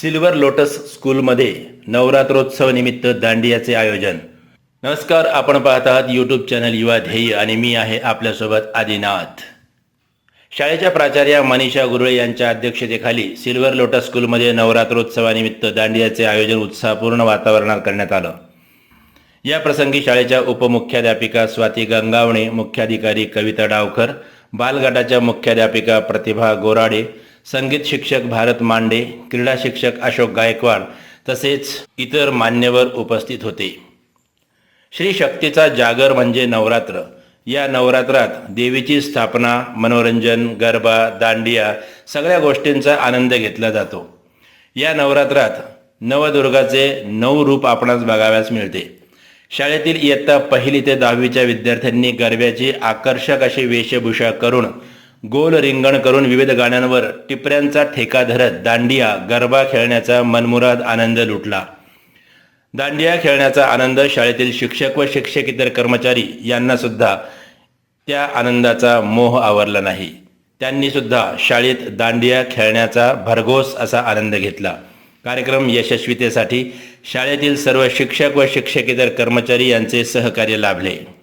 Silver lotus स्कूलमध्ये नवरात्रोत्सव निमित्त दांडियाचे आयोजन. नमस्कार आपण पाहत आहात यूट्यूब चॅनल युवा ध्येय आणि मी आहे आपल्यासोबत आदिनाथ. शाळेच्या प्राचार्या मनीषा गुरुळे यांच्या अध्यक्षतेखाली सिल्वर लोटस स्कूलमध्ये नवरात्रोत्सवानिमित्त दांडियाचे आयोजन उत्साहपूर्ण वातावरणात करण्यात आलं. या प्रसंगी शाळेच्या उपमुख्याध्यापिका स्वाती गंगावणे मुख्याधिकारी कविता डावकर बालगटाच्या मुख्याध्यापिका प्रतिभा गोराडे संगीत शिक्षक भारत मांडे क्रीडा शिक्षक अशोक गायकवाड तसेच इतर मान्यवर उपस्थित होते. श्री शक्तीचा जागर म्हणजे नवरात्र. या नवरात्रात देवीची स्थापना मनोरंजन गरबा दांडिया सगळ्या गोष्टींचा आनंद घेतला जातो. या नवरात्रात नवदुर्गाचे नऊ रूप आपणास बघाव्यास मिळते. शाळेतील इयत्ता पहिली ते दहावीच्या विद्यार्थ्यांनी गरब्याची आकर्षक अशी वेशभूषा करून गोल रिंगण करून विविध गाण्यांवर टिपऱ्यांचा ठेका धरत दांडिया गरबा खेळण्याचा मनमुराद आनंद लुटला. दांडिया खेळण्याचा आनंद शाळेतील शिक्षक व शिक्षकेतर कर्मचारी यांना सुद्धा त्या आनंदाचा मोह आवरला नाही. त्यांनी सुद्धा शाळेत दांडिया खेळण्याचा भरघोस असा आनंद घेतला. कार्यक्रम यशस्वीतेसाठी शाळेतील सर्व शिक्षक व शिक्षकेतर कर्मचारी यांचे सहकार्य लाभले.